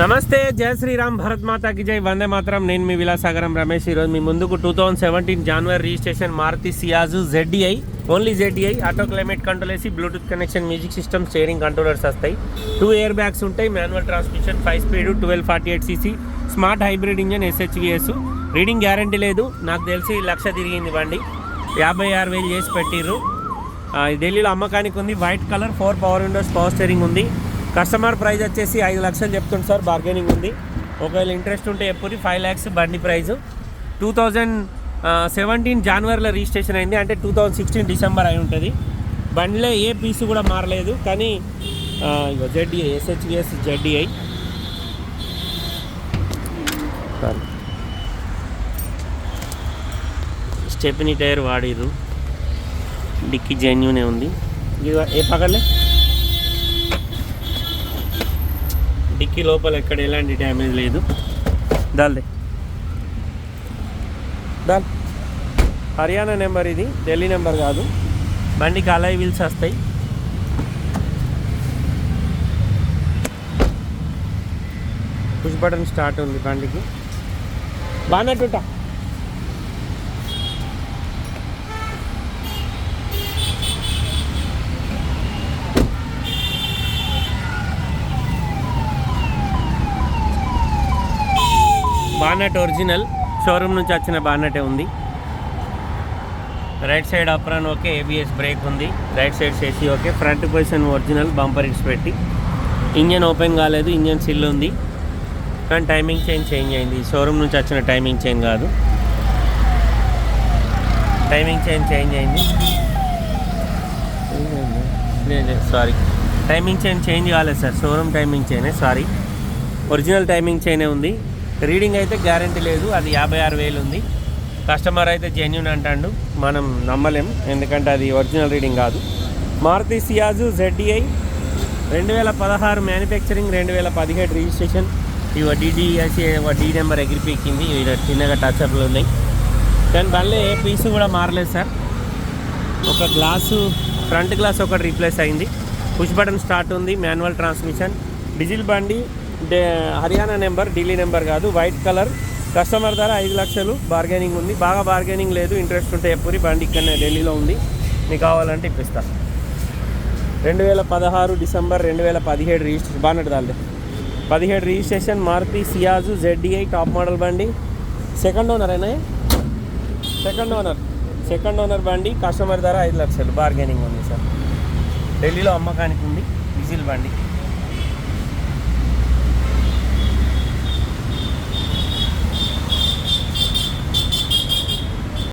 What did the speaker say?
నమస్తే జయ శ్రీరామ్ భరత్ మాతాకి జై. వందే మాత్రం. నేను మీ విలాసాగరం రమేష్. ఈరోజు మీ ముందుకు టూ థౌజండ్ సెవెంటీన్ జనవరి registration Maruti Ciaz ZDI only ZDI auto climate control వేసి bluetooth connection music system steering controllers వస్తాయి. టూ ఇయర్ బ్యాగ్స్ ఉంటాయి manual transmission five speed twelve forty eight CC smart hybrid engine SHVS reading guarantee లేదు. నాకు తెలిసి లక్ష తిరిగింది బండి. యాభై ఆరు వేలు చేసి పెట్టిర్రు. ఢిల్లీలో అమ్మకానికి ఉంది. White colour four power windows power steering ఉంది. కస్టమర్ ప్రైస్ వచ్చేసి ఐదు లక్షలు చెప్తుంది సార్ బార్గెనింగ్ ఉంది. ఒకవేళ ఇంట్రెస్ట్ ఉంటే ఎప్పుడు ఫైవ్ ల్యాక్స్ బండి ప్రైస్ టూ థౌజండ్ సెవెంటీన్ జనవరిలో రిజిస్ట్రేషన్ అయింది అంటే టూ థౌజండ్ సిక్స్టీన్ డిసెంబర్ అయి ఉంటుంది. బండిలో ఏ పీసు కూడా మారలేదు కానీ ఆ, ఇగో ZDI SHVS ZDI stepney tyre వాడిరు dickey జెన్యూనే ఉంది. ఇది ఏ పగలే? డిక్కీ లోపల ఎక్కడ ఎలాంటి డ్యామేజ్ లేదు. దాల్దే దాల్. హర్యానా నెంబర్ ఇది ఢిల్లీ నెంబర్ కాదు. బండికి అలాయ్ వీల్స్ వస్తాయి. పుష్ బటన్ స్టార్ట్ ఉంది బండికి. బానట్టుట బానట్ ఒరిజినల్ షోరూమ్ నుంచి వచ్చిన బానటే ఉంది. Right side apron okay ABS brake ఉంది. రైట్ సైడ్ చేసి okay front position original bumper it's పెట్టి. ఇంజన్ ఓపెన్ కాలేదు ఇంజన్ సిల్ ఉంది. కానీ టైమింగ్ చైన్ చేంజ్ అయింది. షోరూమ్ నుంచి వచ్చిన టైమింగ్ చైన్ కాదు. టైమింగ్ చైన్ చేంజ్ అయింది. సారీ టైమింగ్ చైన్ చేంజ్ కాలేదు సార్ షోరూమ్ టైమింగ్ చైనే సారీ ఒరిజినల్ టైమింగ్ చైనే ఉంది. రీడింగ్ అయితే గ్యారంటీ లేదు అది యాభై ఆరు వేలు ఉంది. కస్టమర్ అయితే జెన్యున్ అంటాడు మనం నమ్మలేం ఎందుకంటే అది ఒరిజినల్ రీడింగ్ కాదు. మారుతి సియాజు జెడ్డిఐ రెండు వేల పదహారు మ్యానుఫ్యాక్చరింగ్ రెండు వేల పదిహేడు రిజిస్ట్రేషన్. ఇవ డిడిఎస్ఏ డి నెంబర్ ఎగిరిపెక్కింది ఇవి చిన్నగా టచ్అప్లు ఉన్నాయి. కానీ మళ్ళీ ఏ పీసు కూడా మారలేదు సార్. ఒక గ్లాసు ఫ్రంట్ గ్లాస్ ఒకటి రీప్లేస్ అయింది. పుష్ బటన్ స్టార్ట్ ఉంది మాన్యువల్ ట్రాన్స్మిషన్. డిజిల్ బండి హర్యానా నెంబర్ ఢిల్లీ నెంబర్ కాదు వైట్ కలర్. కస్టమర్ ధర ఐదు లక్షలు బార్గెనింగ్ ఉంది. బాగా బార్గెనింగ్ లేదు ఇంట్రెస్ట్ ఉంటే ఎప్పుడు బండి ఇక్కడనే ఢిల్లీలో ఉంది. మీకు కావాలంటే ఇప్పిస్తా. రెండు వేల పదహారు డిసెంబర్ రెండు వేల పదిహేడు రిజిస్ట్రేషన్ బాగా దాల్దే పదిహేడు registration Maruti Ciaz ZDI top model బండి. సెకండ్ ఓనర్ అయినా సెకండ్ ఓనర్. సెకండ్ ఓనర్ బండి కస్టమర్ ధర ఐదు లక్షలు బార్గెనింగ్ ఉంది సార్. ఢిల్లీలో అమ్మకానికి ఉంది డీజిల్ బండి.